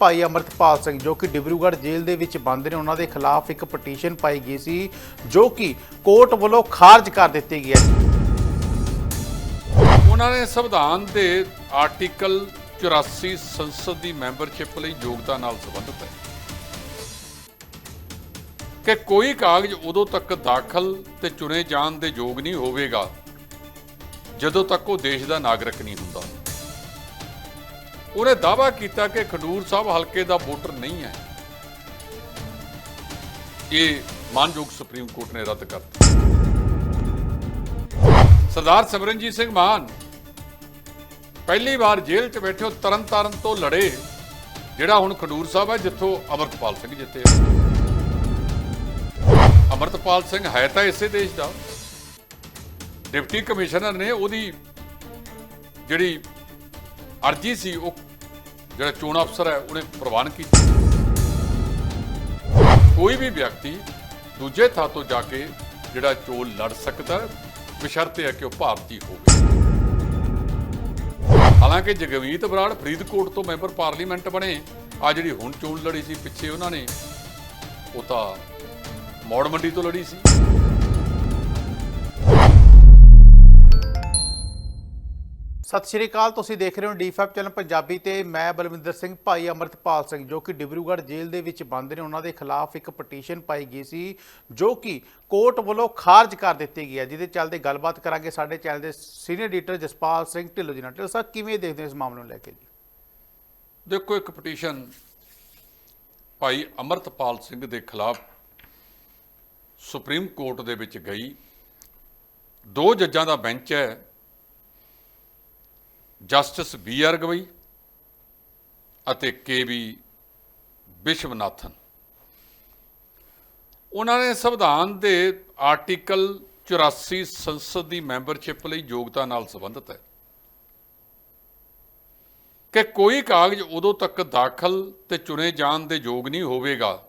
ਭਾਈ ਅਮਰਤਪਾਲ ਸਿੰਘ ਜੋ ਕਿ ਡਿਬਰੂਗੜ੍ਹ ਜੇਲ੍ਹ ਦੇ ਵਿੱਚ ਬੰਦ ਨੇ, ਉਹਨਾਂ ਦੇ ਖਿਲਾਫ ਇੱਕ ਪਟੀਸ਼ਨ ਪਾਈ ਗਈ ਸੀ, ਜੋ ਕਿ ਕੋਰਟ ਵੱਲੋਂ ਖਾਰਜ ਕਰ ਦਿੱਤੀ ਗਈ ਹੈ। ਉਹਨਾਂ ਨੇ ਸੰਵਿਧਾਨ ਦੇ ਆਰਟੀਕਲ 84 ਸੰਸਦ ਦੀ ਮੈਂਬਰਸ਼ਿਪ ਲਈ ਯੋਗਤਾ ਨਾਲ ਸੰਬੰਧਿਤ ਹੈ ਕਿ ਕੋਈ ਕਾਗਜ਼ ਉਦੋਂ ਤੱਕ ਦਾਖਲ ਤੇ ਚੁਣੇ ਜਾਣ ਦੇ ਯੋਗ ਨਹੀਂ ਹੋਵੇਗਾ, ਜਦੋਂ ਤੱਕ ਉਹ ਦੇਸ਼ ਦਾ ਨਾਗਰਿਕ ਨਹੀਂ ਹੁੰਦਾ। ਉਹਨੇ ਦਾਅਵਾ ਕੀਤਾ ਕਿ ਖਡੂਰ ਸਾਹਿਬ ਹਲਕੇ ਦਾ ਵੋਟਰ ਨਹੀਂ ਹੈ। ਇਹ ਮਾਨਯੋਗ ਸੁਪਰੀਮ ਕੋਰਟ ਨੇ ਰੱਦ ਕਰ ਦਿੱਤਾ। ਸਰਦਾਰ ਸਿਮਰਨਜੀਤ ਸਿੰਘ ਮਾਨ ਪਹਿਲੀ ਵਾਰ ਜੇਲ੍ਹ 'ਚ ਬੈਠੇ ਹੋ ਤਰਨਤਾਰਨ ਤੋਂ ਲੜੇ, ਜਿਹੜਾ ਹੁਣ ਖਡੂਰ ਸਾਹਿਬ ਹੈ, ਜਿੱਥੋਂ ਅਮਰਤਪਾਲ ਸਿੰਘ ਜਿੱਤੇ ਆ। ਅਮਰਤਪਾਲ ਸਿੰਘ ਹੈ ਤਾਂ ਇਸੇ ਦੇਸ਼ ਦਾ। ਡਿਪਟੀ ਕਮਿਸ਼ਨਰ ਨੇ ਉਹਦੀ ਜਿਹੜੀ ਅਰਜੀ ਸੀ ਉਹ ਜਿਹੜਾ ਚੋਣ ਅਫਸਰ ਹੈ ਉਹਨੇ ਪ੍ਰਵਾਨ ਕੀਤੀ। ਕੋਈ ਵੀ ਵਿਅਕਤੀ ਦੂਜੇ ਥਾਂ ਤੋਂ ਜਾ ਕੇ ਜਿਹੜਾ ਚੋਣ ਲੜ ਸਕਦਾ ਹੈ, ਬਸ਼ਰਤੇ ਹੈ ਕਿ ਉਹ ਭਾਰਤੀ ਹੋਵੇ ਹਾਲਾਂਕਿ ਜਗਮੀਤ ਬਰਾੜ ਫਰੀਦਕੋਟ ਤੋਂ ਮੈਂਬਰ ਪਾਰਲੀਮੈਂਟ ਬਣੇ। ਆ ਜਿਹੜੀ ਹੁਣ ਚੋਣ ਲੜੀ ਸੀ ਪਿੱਛੇ ਉਹਨਾਂ ਨੇ ਉਹ ਤਾਂ ਮੌੜ ਮੰਡੀ ਤੋਂ ਲੜੀ ਸੀ। ਸਤਿ ਸ਼੍ਰੀ ਅਕਾਲ, ਤੁਸੀਂ ਦੇਖ ਰਹੇ ਹੋ ਡੀ5 ਚੈਨਲ ਪੰਜਾਬੀ ਤੇ ਮੈਂ ਬਲਵਿੰਦਰ ਸਿੰਘ, ਭਾਈ ਅਮਰਤਪਾਲ ਸਿੰਘ, ਜੋ ਕਿ ਡਿਬਰੂਗੜ੍ਹ ਜੇਲ੍ਹ ਦੇ ਵਿੱਚ ਬੰਦ ਨੇ। ਉਹਨਾਂ ਦੇ ਖਿਲਾਫ ਇੱਕ ਪਟੀਸ਼ਨ ਪਾਈ ਗਈ ਸੀ, ਜੋ ਕਿ ਕੋਰਟ ਵੱਲੋਂ ਖਾਰਜ ਕਰ ਦਿੱਤੀ ਗਈ ਹੈ, ਜਿਹਦੇ ਚੱਲਦੇ ਗੱਲਬਾਤ ਕਰਾਂਗੇ ਸਾਡੇ ਚੈਨਲ ਦੇ ਸੀਨੀਅਰ ਐਡੀਟਰ ਜਸਪਾਲ ਸਿੰਘ ਢਿੱਲੋਂ ਜੀ ਨਾਲ। ਢਿੱਲੋਂ ਸਾਹਿਬ, ਕਿਵੇਂ ਦੇਖਦੇ ਹੋ ਇਸ ਮਾਮਲੇ ਨੂੰ ਲੈ ਕੇ ਜੀ? ਦੇਖੋ, ਇੱਕ ਪਟੀਸ਼ਨ ਭਾਈ ਅਮਰਤਪਾਲ ਸਿੰਘ ਦੇ ਖਿਲਾਫ ਸੁਪਰੀਮ ਕੋਰਟ ਦੇ ਵਿੱਚ ਗਈ। ਦੋ ਜੱਜਾਂ ਦਾ ਬੈਂਚ ਹੈ ਜਸਟਿਸ ਬੀ ਆਰ ਗਵਈ ਅਤੇ ਕੇ ਵੀ ਵਿਸ਼ਵਨਾਥਨ। ਉਹਨਾਂ ਨੇ ਸੰਵਿਧਾਨ ਦੇ ਆਰਟੀਕਲ 84 ਸੰਸਦ ਦੀ ਮੈਂਬਰਸ਼ਿਪ ਲਈ ਯੋਗਤਾ ਨਾਲ ਸੰਬੰਧਿਤ ਹੈ ਕਿ ਕੋਈ ਕਾਗਜ਼ ਉਦੋਂ ਤੱਕ ਦਾਖਲ ਤੇ ਚੁਣੇ ਜਾਣ ਦੇ ਯੋਗ ਨਹੀਂ ਹੋਵੇਗਾ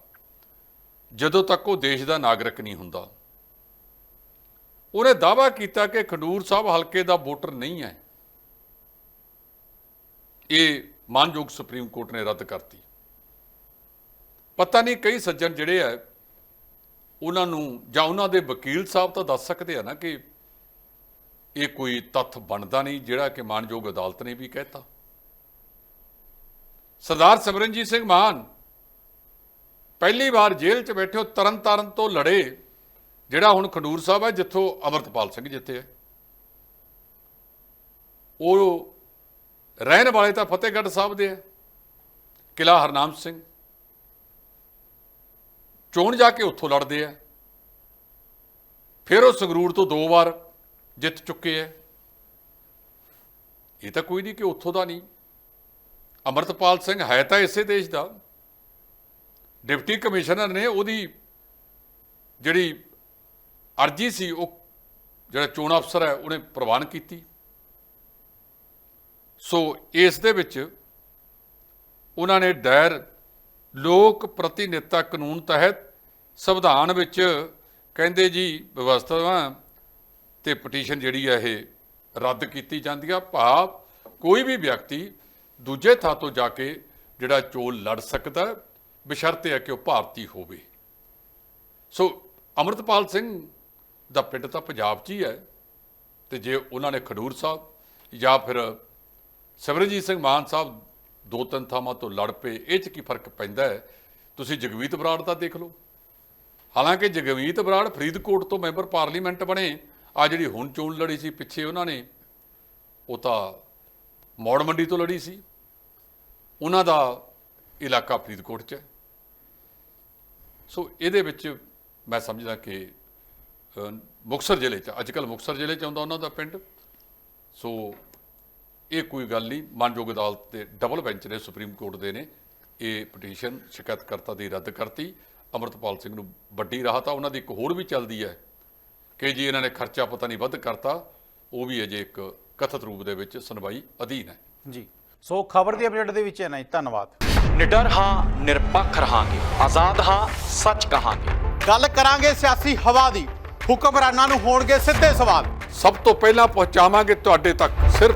ਜਦੋਂ ਤੱਕ ਉਹ ਦੇਸ਼ ਦਾ ਨਾਗਰਿਕ ਨਹੀਂ ਹੁੰਦਾ। ਉਹਨੇ ਦਾਅਵਾ ਕੀਤਾ ਕਿ ਖਡੂਰ ਸਾਹਿਬ ਹਲਕੇ ਦਾ ਵੋਟਰ ਨਹੀਂ ਹੈ। ਇਹ ਮਾਨਯੋਗ ਸੁਪਰੀਮ ਕੋਰਟ ਨੇ ਰੱਦ ਕਰਤੀ। ਪਤਾ ਨਹੀਂ ਕਈ ਸੱਜਣ ਜਿਹੜੇ ਆ, ਉਹਨਾਂ ਨੂੰ ਜਾਂ ਉਹਨਾਂ ਦੇ ਵਕੀਲ ਸਾਹਿਬ ਤਾਂ ਦੱਸ ਸਕਦੇ ਆ ਨਾ ਕਿ ਇਹ ਕੋਈ ਤੱਥ ਬਣਦਾ ਨਹੀਂ ਜਿਹੜਾ ਕਿ ਮਾਨਯੋਗ ਅਦਾਲਤ ਨੇ ਵੀ ਕਹਿਤਾ। ਸਰਦਾਰ ਸਿਮਰਨਜੀਤ ਸਿੰਘ ਮਾਨ ਪਹਿਲੀ ਵਾਰ ਜੇਲ੍ਹ 'ਚ ਬੈਠੇ ਹੋ ਤਰਨਤਾਰਨ ਤੋਂ ਲੜੇ, ਜਿਹੜਾ ਹੁਣ ਖਡੂਰ ਸਾਹਿਬ ਹੈ ਜਿੱਥੋਂ ਅਮਰਤਪਾਲ ਸਿੰਘ ਜਿੱਤੇ ਹੈ ਉਹ ਰਹਿਣ ਵਾਲੇ ਤਾਂ ਫਤਿਹਗੜ੍ਹ ਸਾਹਿਬ ਦੇ ਹੈ ਕਿਲਾ ਹਰਨਾਮ ਸਿੰਘ। ਚੋਣ ਜਾ ਕੇ ਉੱਥੋਂ ਲੜਦੇ ਆ। ਫਿਰ ਉਹ ਸੰਗਰੂਰ ਤੋਂ ਦੋ ਵਾਰ ਜਿੱਤ ਚੁੱਕੇ ਹੈ ਇਹ ਤਾਂ ਕੋਈ ਨਹੀਂ ਕਿ ਉੱਥੋਂ ਦਾ ਨਹੀਂ। ਅਮਰਤਪਾਲ ਸਿੰਘ ਹੈ ਤਾਂ ਇਸੇ ਦੇਸ਼ ਦਾ। ਡਿਪਟੀ ਕਮਿਸ਼ਨਰ ਨੇ ਉਹਦੀ ਜਿਹੜੀ ਅਰਜੀ ਸੀ, ਉਹ ਜਿਹੜਾ ਚੋਣ ਅਫਸਰ ਹੈ, ਉਹਨੇ ਪ੍ਰਵਾਨ ਕੀਤੀ। ਸੋ ਇਸ ਦੇ ਵਿੱਚ ਉਹਨਾਂ ਨੇ ਡਾਇਰ ਲੋਕ ਪ੍ਰਤੀਨਿਧਤਾ ਕਾਨੂੰਨ ਤਹਿਤ ਸੰਵਿਧਾਨ ਵਿੱਚ ਕਹਿੰਦੇ ਜੀ ਵਿਵਸਥਾਵਾਂ ਤੇ ਪਟੀਸ਼ਨ ਜਿਹੜੀ ਹੈ ਇਹ ਰੱਦ ਕੀਤੀ ਜਾਂਦੀ ਆ। ਭਾਵ ਕੋਈ ਵੀ ਵਿਅਕਤੀ ਦੂਜੇ ਥਾਂ ਤੋਂ ਜਾ ਕੇ ਜਿਹੜਾ ਚੋਣ ਲੜ ਸਕਦਾ ਹੈ, ਬਸ਼ਰਤੇ ਹੈ ਕਿ ਉਹ ਭਾਰਤੀ ਹੋਵੇ। ਸੋ ਅਮਰਤਪਾਲ ਸਿੰਘ ਦਾ ਪਿੰਡ ਤਾਂ ਪੰਜਾਬ 'ਚ ਹੀ ਹੈ ਤੇ ਜੇ ਉਹਨਾਂ ਨੇ ਖਡੂਰ ਸਾਹਿਬ ਜਾਂ ਫਿਰ ਸਿਮਰਨਜੀਤ ਸਿੰਘ ਮਾਨ ਸਾਹਿਬ ਦੋ ਤਿੰਨ ਥਾਵਾਂ ਤੋਂ ਲੜ ਪਏ ਇਹ 'ਚ ਕੀ ਫ਼ਰਕ ਪੈਂਦਾ ਹੈ? ਤੁਸੀਂ ਜਗਵੀਤ ਬਰਾੜ ਦਾ ਦੇਖ ਲਓ। ਹਾਲਾਂਕਿ ਜਗਵੀਤ ਬਰਾੜ ਫਰੀਦਕੋਟ ਤੋਂ ਮੈਂਬਰ ਪਾਰਲੀਮੈਂਟ ਬਣੇ ਆ ਜਿਹੜੀ ਹੁਣ ਚੋਣ ਲੜੀ ਸੀ ਪਿੱਛੇ ਉਹਨਾਂ ਨੇ ਉਹ ਤਾਂ ਮੌੜ ਮੰਡੀ ਤੋਂ ਲੜੀ ਸੀ। ਉਹਨਾਂ ਦਾ ਇਲਾਕਾ ਫਰੀਦਕੋਟ 'ਚ ਹੈ। ਸੋ ਇਹਦੇ ਵਿੱਚ ਮੈਂ ਸਮਝਦਾ ਕਿ ਅ, ਮੁਕਤਸਰ ਜ਼ਿਲ੍ਹੇ 'ਚ ਅੱਜਕੱਲ ਮੁਕਤਸਰ ਜ਼ਿਲ੍ਹੇ 'ਚ ਆਉਂਦਾ ਉਹਨਾਂ ਦਾ ਪਿੰਡ। ਸੋ ਇਹ ਕੋਈ ਗੱਲ ਨਹੀਂ ਮਾਨਯੋਗ ਅਦਾਲਤ ਦੇ ਡਬਲ ਬੈਂਚ ਨੇ ਸੁਪਰੀਮ ਕੋਰਟ ਦੇ ਨੇ। ਇਹ ਪਟੀਸ਼ਨ ਸ਼ਿਕਾਇਤਕਰਤਾ ਦੀ ਰੱਦ ਕਰਤੀ। ਅਮਰਤਪਾਲ ਸਿੰਘ ਨੂੰ ਵੱਡੀ ਰਾਹਤ ਆ। ਉਹਨਾਂ ਦੀ ਇੱਕ ਹੋਰ ਵੀ ਚੱਲਦੀ ਹੈ ਕਿ ਜੀ ਇਹਨਾਂ ਨੇ ਖਰਚਾ ਪਤਾ ਨਹੀਂ ਵੱਧ ਕਰਤਾ। ਉਹ ਵੀ ਅਜੇ ਇੱਕ ਕਥਿਤ ਰੂਪ ਦੇ ਵਿੱਚ ਸੁਣਵਾਈ ਅਧੀਨ ਹੈ। ਜੀ। ਸੋ ਖਬਰ ਦੀ ਅਪਡੇਟ ਦੇ ਵਿੱਚ ਹੈ। ਨਾ ਧੰਨਵਾਦ। ਨਿਡਰ ਹਾਂ ਨਿਰਪੱਖ ਰਹਾਂਗੇ। ਆਜ਼ਾਦ ਹਾਂ ਸੱਚ ਕਹਾਂਗੇ। ਗੱਲ ਕਰਾਂਗੇ ਸਿਆਸੀ ਹਵਾ ਦੀ। ਹੁਕਮਰਾਨਾਂ ਨੂੰ ਹੋਣਗੇ ਸਿੱਧੇ ਸਵਾਲ। ਸਭ ਤੋਂ ਪਹਿਲਾਂ ਪਹੁੰਚਾਵਾਂਗੇ ਤੁਹਾਡੇ ਤੱਕ। ਸਿਰਫ